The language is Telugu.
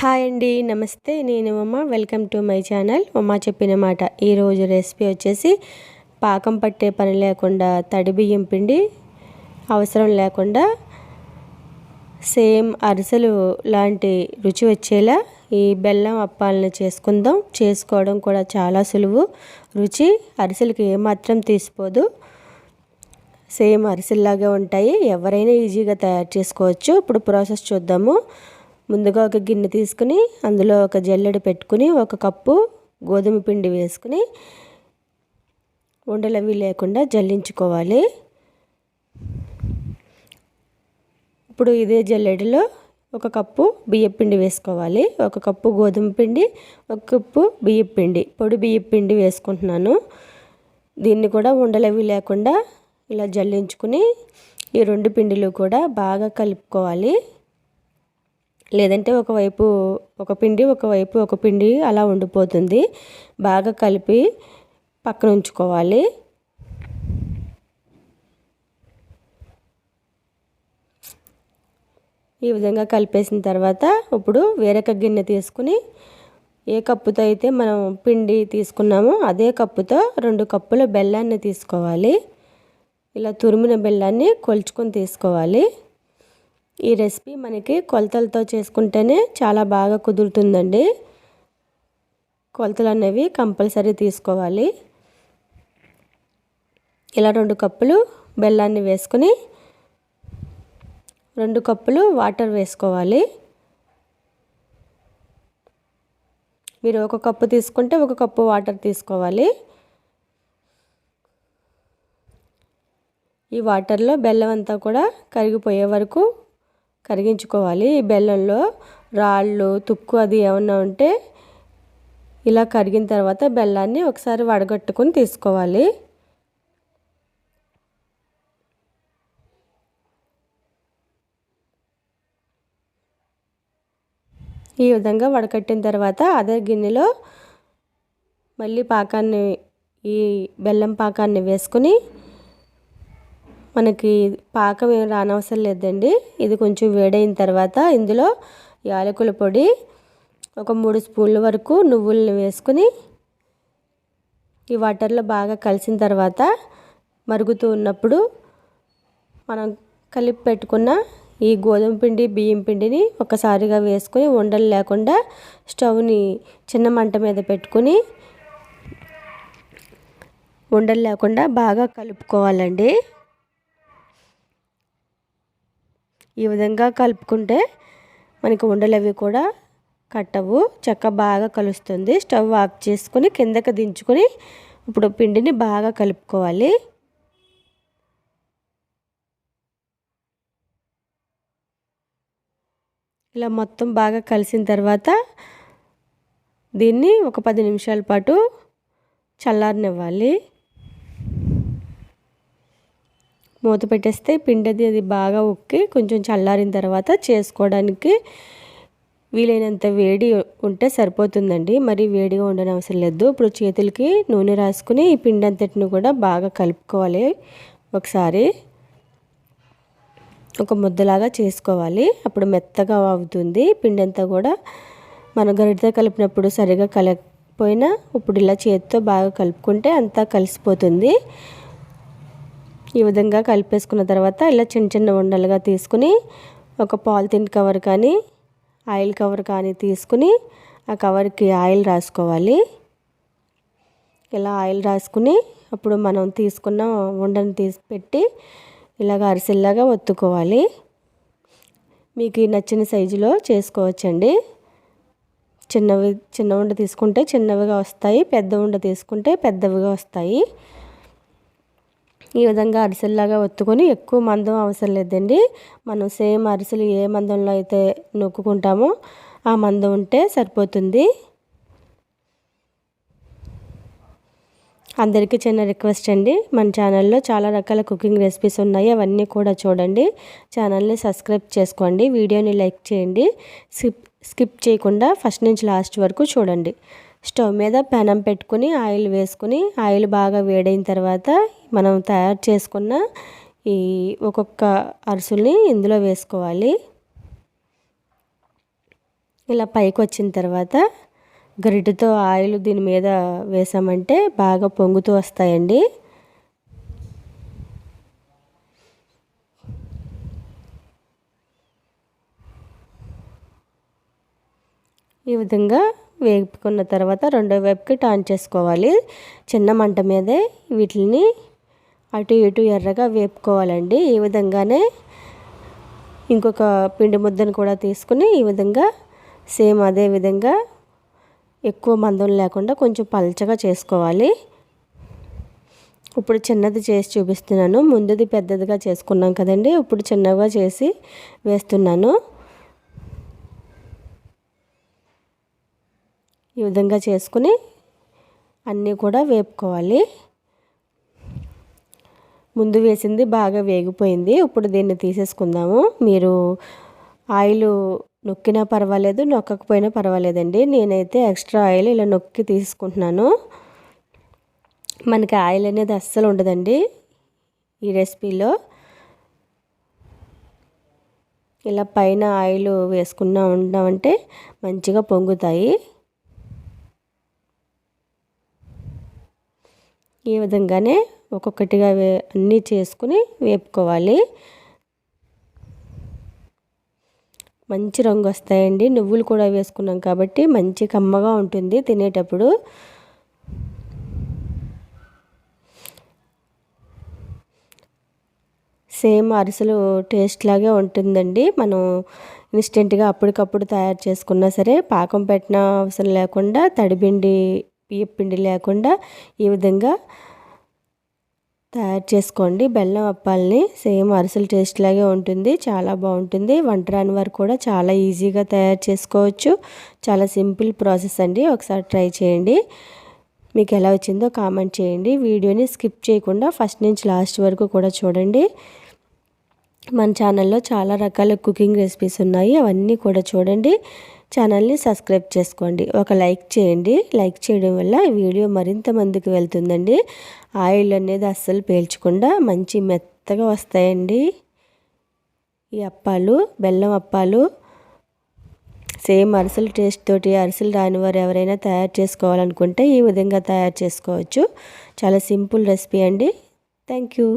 హాయ్ అండి నమస్తే. నేను ఉమ్మ వెల్కమ్ టు మై ఛానల్. ఉమ్మ చెప్పిన మాట. ఈరోజు రెసిపీ వచ్చేసి పాకం పట్టే పని లేకుండా తడి బియ్యం పిండి అవసరం లేకుండా సేమ్ అరిసెలు లాంటి రుచి వచ్చేలా ఈ బెల్లం అప్పాలను చేసుకుందాం. చేసుకోవడం కూడా చాలా సులువు. రుచి అరిసెలకి ఏమాత్రం తీసిపోదు. సేమ్ అరిసెల్లాగే ఉంటాయి. ఎవరైనా ఈజీగా తయారు చేసుకోవచ్చు. ఇప్పుడు ప్రాసెస్ చూద్దాము. ముందుగా ఒక గిన్నె తీసుకుని అందులో ఒక జల్లెడ పెట్టుకుని ఒక కప్పు గోధుమ పిండి వేసుకుని ఉండలవి లేకుండా జల్లించుకోవాలి. ఇప్పుడు ఇదే జల్లెడలో ఒక కప్పు బియ్యపిండి వేసుకోవాలి. ఒక కప్పు గోధుమ పిండి ఒక కప్పు బియ్యపిండి పొడి బియ్యపిండి వేసుకుంటున్నాను. దీన్ని కూడా ఉండలవి లేకుండా ఇలా జల్లించుకుని ఈ రెండు పిండిలు కూడా బాగా కలుపుకోవాలి. లేదంటే ఒకవైపు ఒక పిండి ఒకవైపు ఒక పిండి అలా ఉండిపోతుంది. బాగా కలిపి పక్కన ఉంచుకోవాలి. ఈ విధంగా కలిపేసిన తర్వాత ఇప్పుడు వేరొక గిన్నె తీసుకుని ఏ కప్పుతో అయితే మనం పిండి తీసుకున్నామో అదే కప్పుతో రెండు కప్పుల బెల్లాన్ని తీసుకోవాలి. ఇలా తురిమిన బెల్లాన్ని కొలుచుకొని తీసుకోవాలి. ఈ రెసిపీ మనకి కొలతలతో చేసుకుంటేనే చాలా బాగా కుదురుతుందండి. కొలతలు అనేవి కంపల్సరీ తీసుకోవాలి. ఇలా రెండు కప్పులు బెల్లాన్ని వేసుకుని రెండు కప్పులు వాటర్ వేసుకోవాలి. మీరు ఒక కప్పు తీసుకుంటే ఒక కప్పు వాటర్ తీసుకోవాలి. ఈ వాటర్లో బెల్లం అంతా కూడా కరిగిపోయే వరకు కరిగించుకోవాలి. ఈ బెల్లంలో రాళ్ళు తుక్కు అది ఏమన్నా ఉంటే ఇలా కరిగిన తర్వాత బెల్లాన్ని ఒకసారి వడగట్టుకొని తీసుకోవాలి. ఈ విధంగా వడకట్టిన తర్వాత అదే గిన్నెలో మళ్ళీ పాకాన్ని ఈ బెల్లం పాకాన్ని వేసుకుని మనకి పాకం ఏం రానవసరం లేదండి. ఇది కొంచెం వేడైన తర్వాత ఇందులో యాలకుల పొడి ఒక మూడు స్పూన్ల వరకు నువ్వులను వేసుకుని ఈ వాటర్లో బాగా కలిసిన తర్వాత మరుగుతూ ఉన్నప్పుడు మనం కలిపి పెట్టుకున్న ఈ గోధుమ పిండి బియ్యం పిండిని ఒకసారిగా వేసుకొని ఉండలు లేకుండా స్టవ్ని చిన్న మంట మీద పెట్టుకుని ఉండలు లేకుండా బాగా కలుపుకోవాలండి. ఈ విధంగా కలుపుకుంటే మనకి ఉండలవి కూడా కట్టవు. చెక్క బాగా కలుస్తుంది. స్టవ్ ఆఫ్ చేసుకొని కిందకి దించుకొని ఇప్పుడు పిండిని బాగా కలుపుకోవాలి. ఇలా మొత్తం బాగా కలిసిన తర్వాత దీన్ని ఒక పది నిమిషాల పాటు చల్లారనివ్వాలి. మూత పెట్టేస్తే పిండి అది అది బాగా ఉక్కి కొంచెం చల్లారిన తర్వాత చేసుకోవడానికి వీలైనంత వేడి ఉంటే సరిపోతుందండి. మరి వేడిగా ఉండని అవసరం లేదు. ఇప్పుడు చేతులకి నూనె రాసుకుని ఈ పిండి అంతటిని కూడా బాగా కలుపుకోవాలి. ఒకసారి ఒక ముద్దలాగా చేసుకోవాలి. అప్పుడు మెత్తగా అవుతుంది. పిండి అంతా కూడా మన గరిటతో కలిపినప్పుడు సరిగా కలకపోయినా ఇప్పుడు ఇలా చేతితో బాగా కలుపుకుంటే అంతా కలిసిపోతుంది. ఈ విధంగా కలిపేసుకున్న తర్వాత ఇలా చిన్న చిన్న ఉండలుగా తీసుకుని ఒక పాలిథిన్ కవర్ కానీ ఆయిల్ కవర్ కానీ తీసుకుని ఆ కవర్కి ఆయిల్ రాసుకోవాలి. ఇలా ఆయిల్ రాసుకుని అప్పుడు మనం తీసుకున్న ఉండని తీసి పెట్టి ఇలాగ అరిసెల్లాగా ఒత్తుకోవాలి. మీకు నచ్చిన సైజులో చేసుకోవచ్చండి. చిన్నవి చిన్న ఉండ తీసుకుంటే చిన్నవిగా వస్తాయి పెద్ద ఉండ తీసుకుంటే పెద్దవిగా వస్తాయి. ఈ విధంగా అరిసెల్లాగా ఒత్తుకొని ఎక్కువ మందం అవసరం లేదండి. మనం సేమ్ అరిసెలు ఏ మందంలో అయితే నొక్కుకుంటామో ఆ మందం ఉంటే సరిపోతుంది. అందరికీ చిన్న రిక్వెస్ట్ అండి. మన ఛానల్లో చాలా రకాల కుకింగ్ రెసిపీస్ ఉన్నాయి. అవన్నీ కూడా చూడండి. ఛానల్ని సబ్స్క్రైబ్ చేసుకోండి. వీడియోని లైక్ చేయండి. స్కిప్ స్కిప్ చేయకుండా ఫస్ట్ నుంచి లాస్ట్ వరకు చూడండి. స్టవ్ మీద పెనం పెట్టుకుని ఆయిల్ వేసుకుని ఆయిల్ బాగా వేడైన తర్వాత మనం తయారు చేసుకున్న ఈ ఒక్కొక్క అరుసుల్ని ఇందులో వేసుకోవాలి. ఇలా పైకి వచ్చిన తర్వాత గరిటతో ఆయిల్ దీని మీద వేసామంటే బాగా పొంగుతూ వస్తాయండి. ఈ విధంగా వేపుకున్న తర్వాత రెండో వైపుకి టాన్ చేసుకోవాలి. చిన్న మంట మీదే వీటిని అటు ఇటు ఎర్రగా వేపుకోవాలండి. ఈ విధంగానే ఇంకొక పిండి ముద్దను కూడా తీసుకుని ఈ విధంగా సేమ్ అదే విధంగా ఎక్కువ మందం లేకుండా కొంచెం పల్చగా చేసుకోవాలి. ఇప్పుడు చిన్నది చేసి చూపిస్తున్నాను. ముందుది పెద్దదిగా చేసుకున్నాం కదండి. ఇప్పుడు చిన్నగా చేసి వేస్తున్నాను. ఈ విధంగా చేసుకుని అన్నీ కూడా వేపుకోవాలి. ముందు వేసింది బాగా వేగిపోయింది. ఇప్పుడు దీన్ని తీసేసుకుందాము. మీరు ఆయిల్ నొక్కినా పర్వాలేదు నొక్కకపోయినా పర్వాలేదండి. నేనైతే ఎక్స్ట్రా ఆయిల్ ఇలా నొక్కి తీసుకుంటున్నాను. మనకి ఆయిల్ అనేది అస్సలు ఉండదండి ఈ రెసిపీలో. ఇలా పైన ఆయిల్ వేసుకున్నా ఉన్నామంటే మంచిగా పొంగుతాయి. ఈ విధంగానే ఒక్కొక్కటిగా వే అన్నీ చేసుకుని వేపుకోవాలి. మంచి రంగు వస్తాయండి. నువ్వులు కూడా వేసుకున్నాం కాబట్టి మంచి కమ్మగా ఉంటుంది తినేటప్పుడు. సేమ్ అరిసెలు టేస్ట్ లాగే ఉంటుందండి. మనం ఇన్స్టెంట్గా అప్పటికప్పుడు తయారు చేసుకున్నా సరే పాకం పెట్టిన అవసరం లేకుండా తడిపిండి బియ్యపిండి లేకుండా ఈ విధంగా తయారు చేసుకోండి. బెల్లం అప్పాలని సేమ్ అరిసెల టేస్ట్ లాగే ఉంటుంది. చాలా బాగుంటుంది. వంట రాని వారు కూడా చాలా ఈజీగా తయారు చేసుకోవచ్చు. చాలా సింపుల్ ప్రాసెస్ అండి. ఒకసారి ట్రై చేయండి. మీకు ఎలా వచ్చిందో కామెంట్ చేయండి. వీడియోని స్కిప్ చేయకుండా ఫస్ట్ నుంచి లాస్ట్ వరకు కూడా చూడండి. మన ఛానల్లో చాలా రకాల కుకింగ్ రెసిపీస్ ఉన్నాయి. అవన్నీ కూడా చూడండి. ఛానల్ని సబ్స్క్రైబ్ చేసుకోండి. ఒక లైక్ చేయండి. లైక్ చేయడం వల్ల వీడియో మరింత మందికి వెళ్తుందండి. ఆయిల్ అనేది అస్సలు పేల్చకుండా మంచి మెత్తగా వస్తాయండి. ఈ అప్పాలు బెల్లం అప్పాలు సేమ్ అరిసెలు టేస్ట్ తోటి అరిసెలు రాని వారు ఎవరైనా తయారు చేసుకోవాలనుకుంటే ఈ విధంగా తయారు చేసుకోవచ్చు. చాలా సింపుల్ రెసిపీ అండి. Thank you